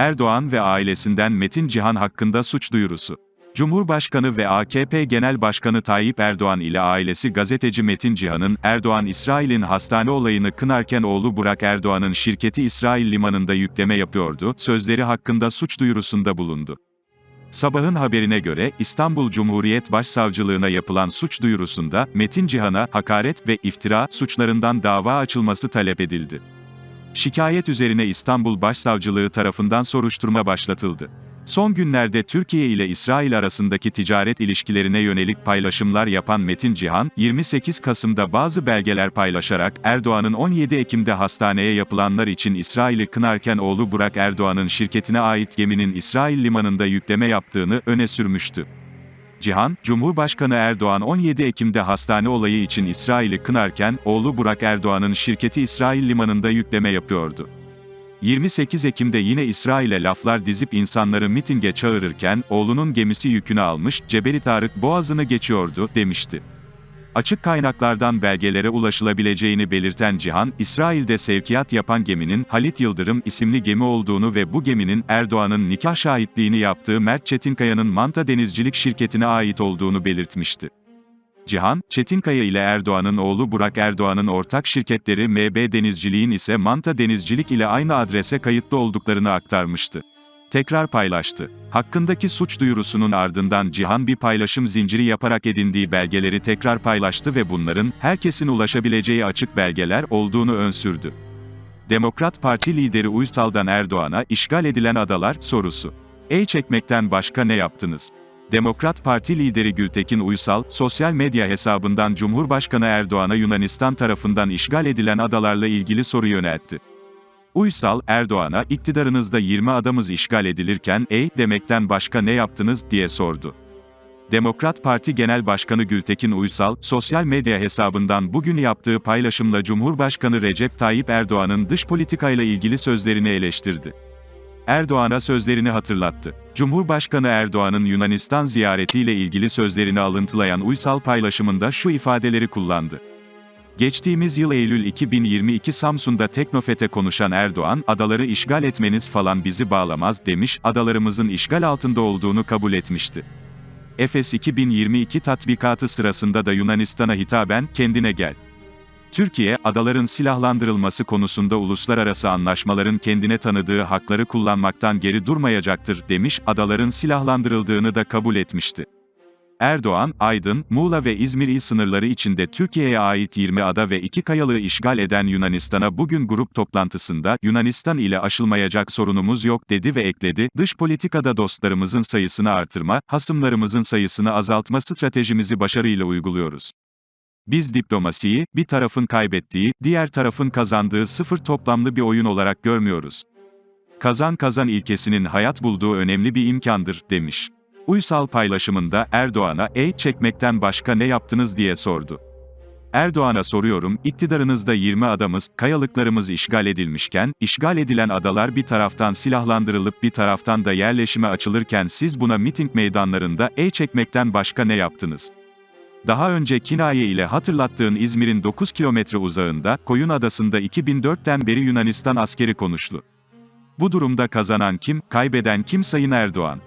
Erdoğan ve ailesinden Metin Cihan hakkında suç duyurusu. Cumhurbaşkanı ve AKP Genel Başkanı Tayyip Erdoğan ile ailesi gazeteci Metin Cihan'ın, Erdoğan İsrail'in hastane olayını kınarken oğlu Burak Erdoğan'ın şirketi İsrail limanında yükleme yapıyordu, sözleri hakkında suç duyurusunda bulundu. Sabahın haberine göre, İstanbul Cumhuriyet Başsavcılığına yapılan suç duyurusunda, Metin Cihan'a hakaret ve iftira suçlarından dava açılması talep edildi. Şikayet üzerine İstanbul Başsavcılığı tarafından soruşturma başlatıldı. Son günlerde Türkiye ile İsrail arasındaki ticaret ilişkilerine yönelik paylaşımlar yapan Metin Cihan, 28 Kasım'da bazı belgeler paylaşarak, Erdoğan'ın 17 Ekim'de hastaneye yapılanlar için İsrail'i kınarken oğlu Burak Erdoğan'ın şirketine ait geminin İsrail limanında yükleme yaptığını öne sürmüştü. Cihan, Cumhurbaşkanı Erdoğan 17 Ekim'de hastane olayı için İsrail'i kınarken, oğlu Burak Erdoğan'ın şirketi İsrail limanında yükleme yapıyordu. 28 Ekim'de yine İsrail'e laflar dizip insanları mitinge çağırırken, oğlunun gemisi yükünü almış, Cebeli Tarık boğazını geçiyordu, demişti. Açık kaynaklardan belgelere ulaşılabileceğini belirten Cihan, İsrail'de sevkiyat yapan geminin Halit Yıldırım isimli gemi olduğunu ve bu geminin Erdoğan'ın nikah şahitliğini yaptığı Mert Çetinkaya'nın Manta Denizcilik şirketine ait olduğunu belirtmişti. Cihan, Çetinkaya ile Erdoğan'ın oğlu Burak Erdoğan'ın ortak şirketleri MB Denizciliğin ise Manta Denizcilik ile aynı adrese kayıtlı olduklarını aktarmıştı. Tekrar paylaştı. Hakkındaki suç duyurusunun ardından Cihan bir paylaşım zinciri yaparak edindiği belgeleri tekrar paylaştı ve bunların, herkesin ulaşabileceği açık belgeler olduğunu önsürdü. Demokrat Parti lideri Uysal'dan Erdoğan'a, işgal edilen adalar, sorusu. Ey çekmekten başka ne yaptınız? Demokrat Parti lideri Gültekin Uysal, sosyal medya hesabından Cumhurbaşkanı Erdoğan'a Yunanistan tarafından işgal edilen adalarla ilgili soru yöneltti. Uysal, Erdoğan'a, iktidarınızda 20 adamız işgal edilirken, ey, demekten başka ne yaptınız, diye sordu. Demokrat Parti Genel Başkanı Gültekin Uysal, sosyal medya hesabından bugün yaptığı paylaşımla Cumhurbaşkanı Recep Tayyip Erdoğan'ın dış politikayla ilgili sözlerini eleştirdi. Erdoğan'a sözlerini hatırlattı. Cumhurbaşkanı Erdoğan'ın Yunanistan ziyaretiyle ilgili sözlerini alıntılayan Uysal paylaşımında şu ifadeleri kullandı. Geçtiğimiz yıl Eylül 2022 Samsun'da Teknofet'e konuşan Erdoğan, adaları işgal etmeniz falan bizi bağlamaz demiş, adalarımızın işgal altında olduğunu kabul etmişti. Efes 2022 tatbikatı sırasında da Yunanistan'a hitaben, kendine gel. Türkiye, adaların silahlandırılması konusunda uluslararası anlaşmaların kendine tanıdığı hakları kullanmaktan geri durmayacaktır, demiş, adaların silahlandırıldığını da kabul etmişti. Erdoğan, Aydın, Muğla ve İzmir il sınırları içinde Türkiye'ye ait 20 ada ve 2 kayalığı işgal eden Yunanistan'a bugün grup toplantısında, Yunanistan ile aşılmayacak sorunumuz yok dedi ve ekledi, dış politikada dostlarımızın sayısını artırma, hasımlarımızın sayısını azaltma stratejimizi başarıyla uyguluyoruz. Biz diplomasiyi, bir tarafın kaybettiği, diğer tarafın kazandığı sıfır toplamlı bir oyun olarak görmüyoruz. Kazan kazan ilkesinin hayat bulduğu önemli bir imkandır, demiş. Uysal paylaşımında Erdoğan'a, ey çekmekten başka ne yaptınız diye sordu. Erdoğan'a soruyorum, iktidarınızda 20 adamız, kayalıklarımız işgal edilmişken, işgal edilen adalar bir taraftan silahlandırılıp bir taraftan da yerleşime açılırken siz buna miting meydanlarında, ey çekmekten başka ne yaptınız? Daha önce kinaye ile hatırlattığın İzmir'in 9 kilometre uzağında, Koyun Adası'nda 2004'ten beri Yunanistan askeri konuşlu. Bu durumda kazanan kim, kaybeden kim Sayın Erdoğan?